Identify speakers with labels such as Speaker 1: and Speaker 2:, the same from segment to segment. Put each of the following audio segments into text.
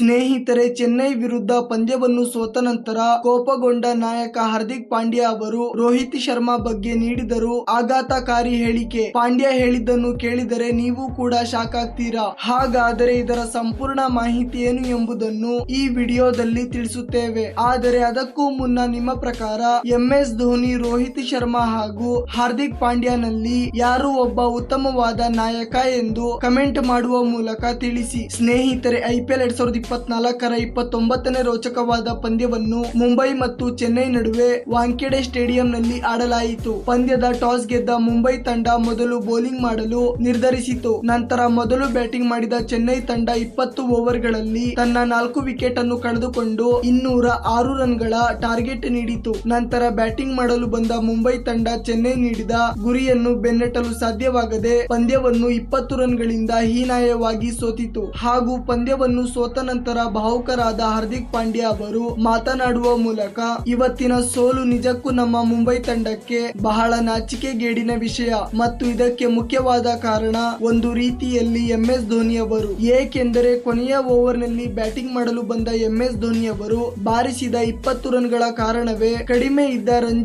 Speaker 1: ಸ್ನೇಹಿತರೆ, ಚೆನ್ನೈ ವಿರುದ್ಧ ಪಂದ್ಯವನ್ನು ಸೋತ ನಂತರ ಕೋಪಗೊಂಡ ನಾಯಕ ಹಾರ್ದಿಕ್ ಪಾಂಡ್ಯ ಅವರು ರೋಹಿತ್ ಶರ್ಮಾ ಬಗ್ಗೆ ನೀಡಿದರು. ಆಘಾತಕಾರಿ ಹೇಳಿಕೆ. ಪಾಂಡ್ಯ ಹೇಳಿದ್ದನ್ನು ಕೇಳಿದರೆ ನೀವು ಕೂಡ ಶಾಕ್ ಆಗ್ತೀರಾ? ಹಾಗಾದರೆ ಇದರ ಸಂಪೂರ್ಣ ಮಾಹಿತಿ ಏನು ಎಂಬುದನ್ನು ಈ ವಿಡಿಯೋದಲ್ಲಿ ತಿಳಿಸುತ್ತೇವೆ. ಆದರೆ ಅದಕ್ಕೂ ಮುನ್ನ ನಿಮ್ಮ ಪ್ರಕಾರ ಎಂ ಎಸ್ ಧೋನಿ, ರೋಹಿತ್ ಶರ್ಮಾ ಹಾಗೂ ಹಾರ್ದಿಕ್ ಪಾಂಡ್ಯನಲ್ಲಿ ಯಾರು ಒಬ್ಬ ಉತ್ತಮವಾದ ನಾಯಕ ಎಂದು ಕಮೆಂಟ್ ಮಾಡುವ ಮೂಲಕ ತಿಳಿಸಿ. ಸ್ನೇಹಿತರೆ ಐಪಿಎಲ್ ಎರಡ್ ಸಾವಿರದ ಇಪ್ಪತ್ನಾಲ್ಕರ ಇಪ್ಪತ್ತೊಂಬತ್ತನೇ ರೋಚಕವಾದ ಪಂದ್ಯವನ್ನು ಮುಂಬೈ ಮತ್ತು ಚೆನ್ನೈ ನಡುವೆ ವಾಂಖೆಡೆ ಸ್ಟೇಡಿಯಂನಲ್ಲಿ ಆಡಲಾಯಿತು. ಪಂದ್ಯದ ಟಾಸ್ ಗೆದ್ದ ಮುಂಬೈ ತಂಡ ಮೊದಲು ಬೌಲಿಂಗ್ ಮಾಡಲು ನಿರ್ಧರಿಸಿತು. ನಂತರ ಮೊದಲು ಬ್ಯಾಟಿಂಗ್ ಮಾಡಿದ ಚೆನ್ನೈ ತಂಡ ಇಪ್ಪತ್ತು ಓವರ್ಗಳಲ್ಲಿ ತನ್ನ ನಾಲ್ಕು ವಿಕೆಟ್ ಅನ್ನು ಕಳೆದುಕೊಂಡು ಇನ್ನೂರ ಆರು ರನ್ಗಳ ಟಾರ್ಗೆಟ್ ನೀಡಿತು. ನಂತರ ಬ್ಯಾಟಿಂಗ್ ಮಾಡಲು ಬಂದ ಮುಂಬೈ ತಂಡ ಚೆನ್ನೈ ನೀಡಿದ ಗುರಿಯನ್ನು ಬೆನ್ನಟ್ಟಲು ಸಾಧ್ಯವಾಗದೆ ಪಂದ್ಯವನ್ನು ಇಪ್ಪತ್ತು ರನ್ಗಳಿಂದ ಹೀನಾಯವಾಗಿ ಸೋತಿತು. ಹಾಗೂ ಪಂದ್ಯವನ್ನು ಸೋತ ನಂತರ ಭಾವುಕರಾದ ಹಾರ್ದಿಕ್ ಪಾಂಡ್ಯ ಅವರು ಮಾತನಾಡುವ ಮೂಲಕ ಇವತ್ತಿನ ಸೋಲು ನಿಜಕ್ಕೂ ನಮ್ಮ ಮುಂಬೈ ತಂಡಕ್ಕೆ ಬಹಳ ನಾಚಿಕೆಗೇಡಿನ ವಿಷಯ. ಮತ್ತು ಇದಕ್ಕೆ ಮುಖ್ಯವಾದ ಕಾರಣ ಒಂದು ರೀತಿಯಲ್ಲಿ ಎಂ ಎಸ್ ಧೋನಿ ಅವರು. ಏಕೆಂದರೆ ಕೊನೆಯ ಓವರ್ನಲ್ಲಿ ಬ್ಯಾಟಿಂಗ್ ಮಾಡಲು ಬಂದ ಎಂ ಎಸ್ ಧೋನಿ ಅವರು ಬಾರಿಸಿದ ಇಪ್ಪತ್ತು ರನ್ಗಳ ಕಾರಣವೇ ಕಡಿಮೆ ಇದ್ದ ರನ್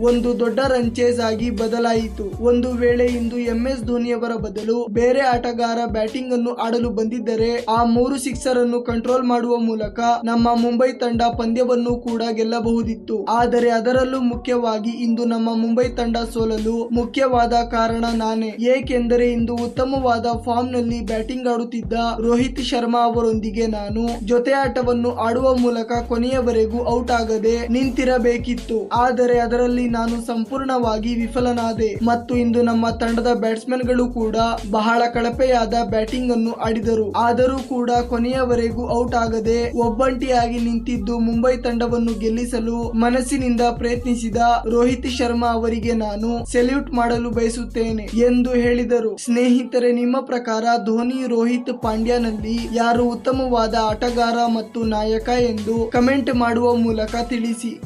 Speaker 1: ಒಂದು ದೊಡ್ಡ ರನ್ ಆಗಿ ಬದಲಾಯಿತು. ಒಂದು ವೇಳೆ ಇಂದು ಎಂ ಎಸ್ ಧೋನಿಯವರ ಬದಲು ಬೇರೆ ಆಟಗಾರ ಬ್ಯಾಟಿಂಗ್ ಅನ್ನು ಆಡಲು ಬಂದಿದ್ದರೆ ಆ ಮೂರು ಸಿಕ್ಸರ್ ಅನ್ನು ಕಂಟ್ರೋಲ್ ಮಾಡುವ ಮೂಲಕ ನಮ್ಮ ಮುಂಬೈ ತಂಡ ಪಂದ್ಯವನ್ನು ಕೂಡ ಗೆಲ್ಲಬಹುದಿತ್ತು. ಆದರೆ ಅದರಲ್ಲೂ ಮುಖ್ಯವಾಗಿ ಇಂದು ನಮ್ಮ ಮುಂಬೈ ತಂಡ ಸೋಲಲು ಮುಖ್ಯವಾದ ಕಾರಣ ನಾನೇ. ಏಕೆಂದರೆ ಇಂದು ಉತ್ತಮವಾದ ಫಾರ್ಮ್ನಲ್ಲಿ ಬ್ಯಾಟಿಂಗ್ ಆಡುತ್ತಿದ್ದ ರೋಹಿತ್ ಶರ್ಮಾ ಅವರೊಂದಿಗೆ ನಾನು ಜೊತೆ ಆಟವನ್ನು ಆಡುವ ಮೂಲಕ ಕೊನೆಯವರೆಗೂ ಔಟ್ ಆಗದೆ ನಿಂತಿರಬೇಕಿತ್ತು. ಆದರೆ ಅದರಲ್ಲಿ ನಾನು ಸಂಪೂರ್ಣವಾಗಿ ವಿಫಲನಾದೆ. ಮತ್ತು ಇಂದು ನಮ್ಮ ತಂಡದ ಬ್ಯಾಟ್ಸ್ಮನ್ಗಳು ಕೂಡ ಬಹಳ ಕಳಪೆಯಾದ ಬ್ಯಾಟಿಂಗ್ ಅನ್ನು ಆಡಿದರು. ಆದರೂ ಕೂಡ ಕೊನೆಯವರೆಗೂ ಔಟ್ ಆಗದೆ ಒಬ್ಬಂಟಿಯಾಗಿ ನಿಂತಿದ್ದು ಮುಂಬೈ ತಂಡವನ್ನು ಗೆಲ್ಲಿಸಲು ಮನಸ್ಸಿನಿಂದ ಪ್ರಯತ್ನಿಸಿದ ರೋಹಿತ್ ಶರ್ಮಾ ಅವರಿಗೆ ನಾನು ಸೆಲ್ಯೂಟ್ ಮಾಡಲು ಬಯಸುತ್ತೇನೆ ಎಂದು ಹೇಳಿದರು. ಸ್ನೇಹಿತರೆ, ನಿಮ್ಮ ಪ್ರಕಾರ ಧೋನಿ, ರೋಹಿತ್ ಪಾಂಡ್ಯನಲ್ಲಿ ಯಾರು ಉತ್ತಮವಾದ ಆಟಗಾರ ಮತ್ತು ನಾಯಕ ಎಂದು ಕಮೆಂಟ್ ಮಾಡುವ ಮೂಲಕ ತಿಳಿಸಿ.